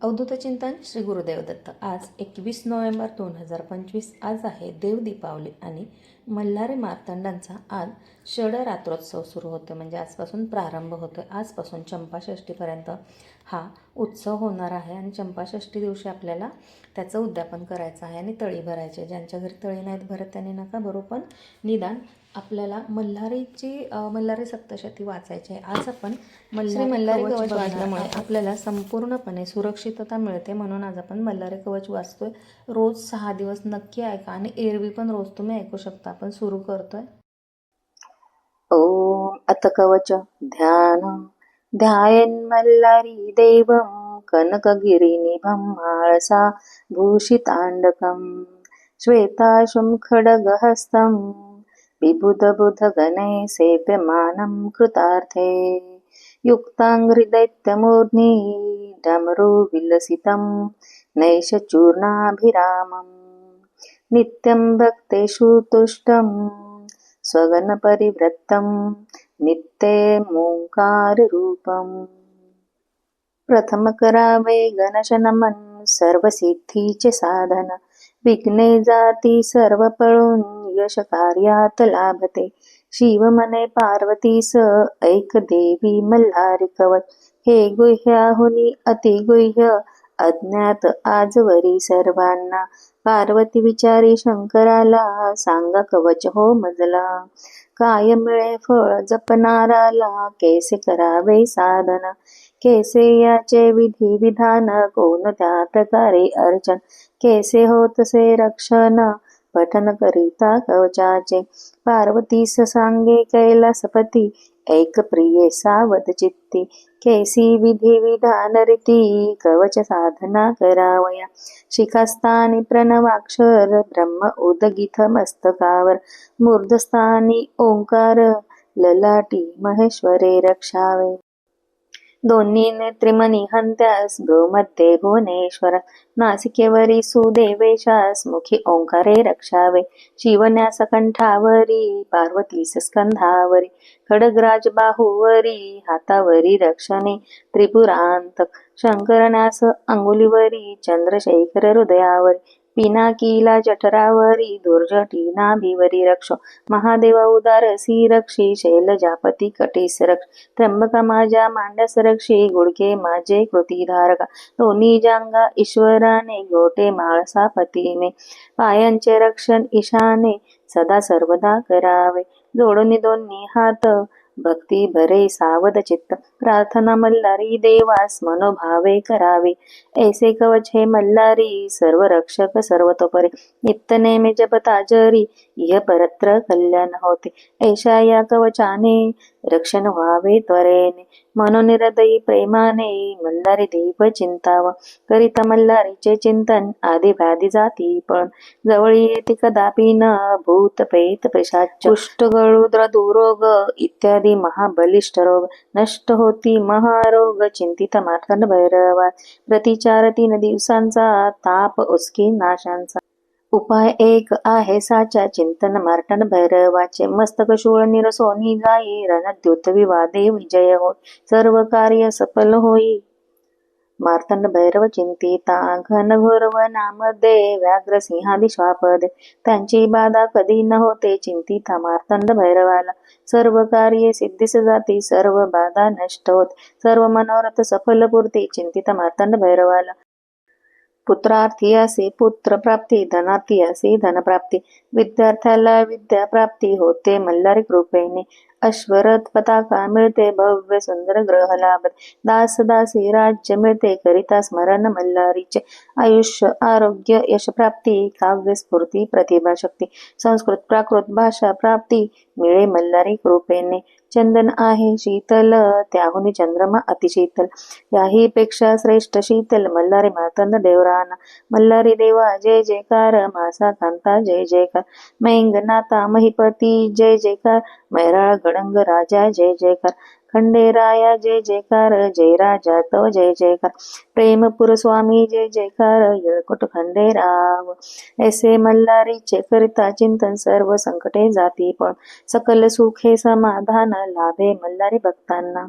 अवधूत चिंतन श्री गुरुदेव दत्त. आज एकवीस नोव्हेंबर दोन हजार पंचवीस आज आहे देव दीपावली आणि मल्हारी मार्तंडांचा आज षड रात्रोत्सव सुरू होतो म्हणजे आजपासून प्रारंभ होतो आहे आजपासून चंपाषष्टीपर्यंत हा उत्सव होणार आहे आणि चंपाषष्टी दिवशी आपल्याला त्याचं उद्यापन करायचं आहे आणि तळी भरायचे ज्यांच्या घरी तळी नाहीत भरत त्यांनी नका भरू पण निदान आपल्याला मल्हारीची मल्हारी सप्तशती वाचायची आहे. आज आपण मल्हारी मल्हारी कवच वाचल्यामुळे. आपल्याला संपूर्णपणे सुरक्षितता मिळते म्हणून आज आपण मल्हारी कवच वाचतोय. रोज सहा दिवस नक्की ऐका आणि एरवी पण रोज तुम्ही ऐकू शकता. आपण सुरू करतोय. ॐ अथ कवच ध्यान ध्यायन्मल्लारी देवं. कनकगिरिनिभं माळसा भूषिताण्डकं श्वेताशुं खड्गहस्तं बिबुधबुधगणैः सेव्यमानं कृतार्थे युक्ताङ्घ्रिदैत्यमूर्ध्नि डमरुविलसितं नैशचूर्णाभिरामम् नित्यं भक्तेषु तुष्टं स्वगणपरिवृत्तं नित्यमोङ्काररूपम् प्रथम करावे गणशनमन सर्वसिद्धीचे साधन विघ्ने जाती सर्व पळून यश कार्यात लाभते. शिव मने पार्वतीस ऐक देवी मल्हारी कवच. हे गुह्याहुनी अति गुह्य अज्ञात आजवरी सर्वांना. पार्वती विचारी शंकराला सांगा कवच हो मजला. काय मिळे फळ जपणाराला केसे करावे साधन. केसे याचे विधी विधान कोणत्या प्रकारे अर्चन. कैसे होतसे रक्षण पठन करिता कवचाचे. पार्वतीस सांगे कैलासपती ऐक प्रिये सावध चित्ती. कैसी विधी विधान रीती कवच साधना करावया. शिखास्थानी प्रणवाक्षर ब्रह्म उदगिथ मस्तकावर. मूर्धस्थानी ओंकार ललाटी महेश्वरे रक्षावे. दोन्ही नेत्रिमणी हंत्यास भ्रूमध्ये भुवनेश्वर. नासिकेवरी सुदेवेशास मुखी ओंकारे रक्षावे. शिवन्यास कंठावरी पार्वतीस स्कंधावरी खडगराज बाहुवरी हातावरी रक्षणे. त्रिपुरांत शंकरन्यास अंगुलीवरी चंद्रशेखर हृदयावरी. पिनाकीला जठरावरी दुर्जटी नाभिवरी रक्ष। महादेवा उदारसी रक्षी शैलजापती कटीस रक्ष। त्र्यंबका माझ्या मांडस रक्षी गुडके माझे कृतीधारका दोन्ही जांगा ईश्वराने गोटे माळसा पतीने। पायांचे रक्षण ईशाने सदा सर्वदा करावे। जोडून दोन्ही हात भक्ती भरे सावध चित्त. प्रार्थना मल्हारी देवास मनोभावे करावे. ऐसे कवच हे मल्हारी सर्व रक्षक सर्वतोपरी. नित्य नेमे जपता जरी इह परत्र कल्याण होते. ऐशा या कवचाने रक्षण व्हावे त्वरेने. मनोनिरदयी प्रेमाने मल्हारी देव चिंताव. करिता मल्हारीचे चिंतन आदी व्याधी जाती पण. जवळी येते कदापि न भूत प्रेत पिशाच. कुष्ठ गळुद्र दुरोग इत्यादी महाबलिष्ठ रोग नष्ट होती. महारोग चिंतित मार्तंड भैरवा प्रतिचार तीन दिवसांचा ताप उसकी नाशांचा. उपाय एक आहे साचा चिंतन मार्टन भैरवाचे. मस्तक शूळ निरसोनी जाई रणद्युत विवादे विजय होय सर्व कार्य सफल होई. मार्तंड भैरव चिंतिता घन घोरव नामदे व्याघ्र सिंहादी श्वापदे त्यांची बाधा कधी न होते चिंतिता मार्तंड भैरवाला. सर्व कार्ये सिद्धीस जाती सर्व बाधा नष्ट होत. सर्व मनोरथ सफल पूर्ती चिंतित मार्तंड भैरवाला. पुत्रार्थी असे पुत्र प्राप्ती धनार्थी असे धनप्राप्ती विद्यार्थ्याला विद्या प्राप्ती होते मल्हारी कृपेने. अश्वरथ पताका मिळते भव्य सुंदर ग्रह लाभत दास दासी राज्य मिळते करिता स्मरण मल्हारीचे. आयुष्य आरोग्य यश प्राप्ती काव्य स्फूर्ती प्रतिभा शक्ती. संस्कृत प्राकृत भाषा प्राप्ती मिळे मल्हारी कृपेने. चंदन आहे शीतल त्याहुनी चंद्रमा अतिशीतल. याही पेक्षा श्रेष्ठ शीतल मल्हारी मातंद देवराना. मल्हारी देवा जय जयकार मासा कांता जय जयकार. मैंगनाथा महिपती जय जयकार. मैराळ गडंग राजा जय जयकार खंडेराया जय जयकार जय राजा तो जय जयकार प्रेमपुर स्वामी जय जयकार येळकोट खंडेराव ऐसे मल्हारीचे करिता चिंतन सर्व संकटे जाती पण सकल सुखे समाधान लाभे मल्हारी भक्तांना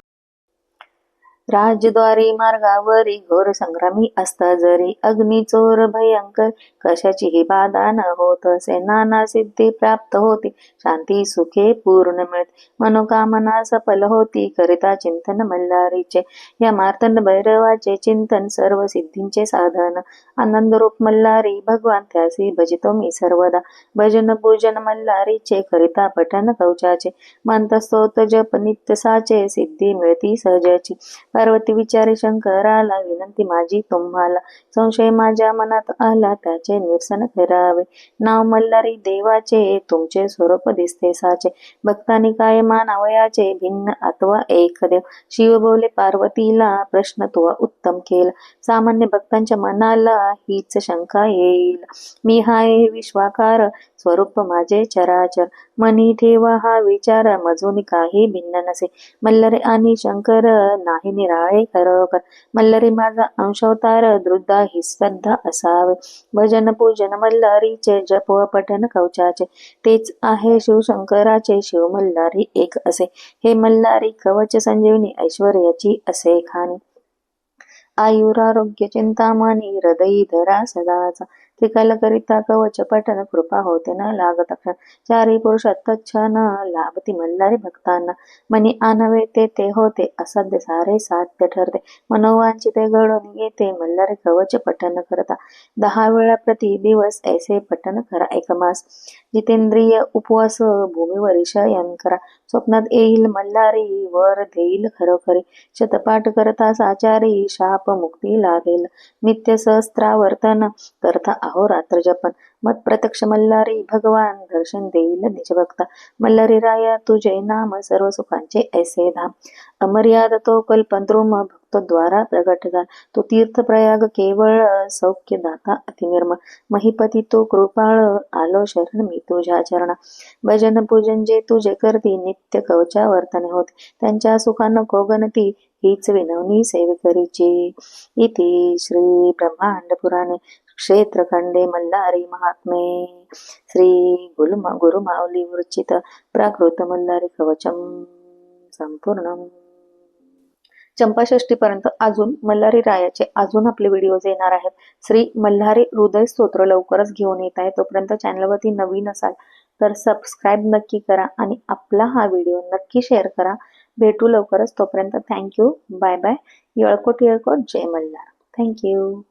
राजद्वारी मार्गावरी घोर संग्रामी असता जरी. अग्निचोर भयंकर कशाची ही बाधा न होत असे नाना सिद्धी प्राप्त होती. शांती सुखे पूर्ण मिळत. मनोकामना सफल होती. करिता चिंतन मल्हारीचे या मार्तंड भैरवाचे चिंतन सर्व सिद्धींचे साधन. आनंद रूप मल्हारी भगवान त्यासी भजितो मी सर्वदा. भजन पूजन मल्हारीचे करिता पठन कवचाचे. मंत स्तोत जप नित्य साचे सिद्धी मिळती सहजाची. पार्वती विचारे शंकराला विनंती माझी तुम्हाला. संशय माझ्या मनात आला त्याचे निरसन करावे. नाव मल्हारी देवाचे तुमचे स्वरूप दिसते साचे. भक्तांनी काय मानावयाचे भिन्न अथवा एक देव. शिव बोले पार्वतीला प्रश्न तो उत्तम केला. सामान्य भक्तांच्या मनाला हीच शंका येईल. मी हाय विश्वाकार स्वरूप माझे चराचर. मनी ठेवा हा विचार मजून काही भिन्न नसे. मल्हारी आणि शंकर नाही निराळे खरोखर मल्हारी माझा अंशवतार द्रुद्धा ही श्रद्धा असावे. भजन पूजन मल्हारीचे जप व पठन कवचाचे. तेच आहे शिवशंकराचे शिव मल्हारी एक असे. हे मल्हारी कवच संजीवनी ऐश्वर्याची असे खाणी. आयुरारोग्य चिंतामणी हृदयी धरा सदाचा. त्रिकाल करिता कवच पठन कृपा होते न लागत क्षण चारी पुरुषात न लाभती मल्हारी भक्तांना. मनी आनवे ते ते होते असाध्य सारे साध्य ठरते. मनोवांचिते घडून येते मल्हारी कवच पठन करता. दहा वेळा प्रति दिवस ऐसे पठन करा एक मास. जितेंद्रिय उपवास भूमीवर शयन करा. स्वप्नात येईल मल्हारी वर देईल खरोखरी. शतपाठ करता साचारी शाप मुक्ती लाभेल नित्य सहस्त्रावर्तन करता अहोरात्र जपन. मत प्रत्यक्ष मल्हारी भगवान दर्शन देईल निजभक्ता मल्हारी राया तुझे नाम सर्व सुखांचे ऐसे धाम. अमर्याद तो कल्पद्रुम भक्तद्वारा प्रगट झाला. तो तीर्थ प्रयाग केवळ सौख्य दाता अतिनिर्मळ महिपती तो कृपाळ आलो शरण मी तुझ्या चरणा. भजन पूजन जे तुझे करती नित्य कवचा वर्तने होते. त्यांच्या सुखानं कोगनती हीच विनवणी सेवकरीची. इति श्री ब्रह्मांड पुराणे. क्षेत्रखंडे मल्हारी महात्मे. श्री गुरुमा गुरुमावली वृचित प्राकृत मल्हारी कवचम संपूर्ण चंपाषष्टी पर्यंत अजून मल्हारी रायाचे अजून आपले व्हिडिओज येणार आहेत. श्री मल्हारी हृदय स्तोत्र लवकरच घेऊन येत आहे. तोपर्यंत चॅनलवरती नवीन असाल तर सबस्क्राईब नक्की करा आणि आपला हा व्हिडिओ नक्की शेअर करा. भेटू लवकरच. तोपर्यंत थँक्यू बाय बाय येळकोट येळकोट. जय मल्हार. थँक्यू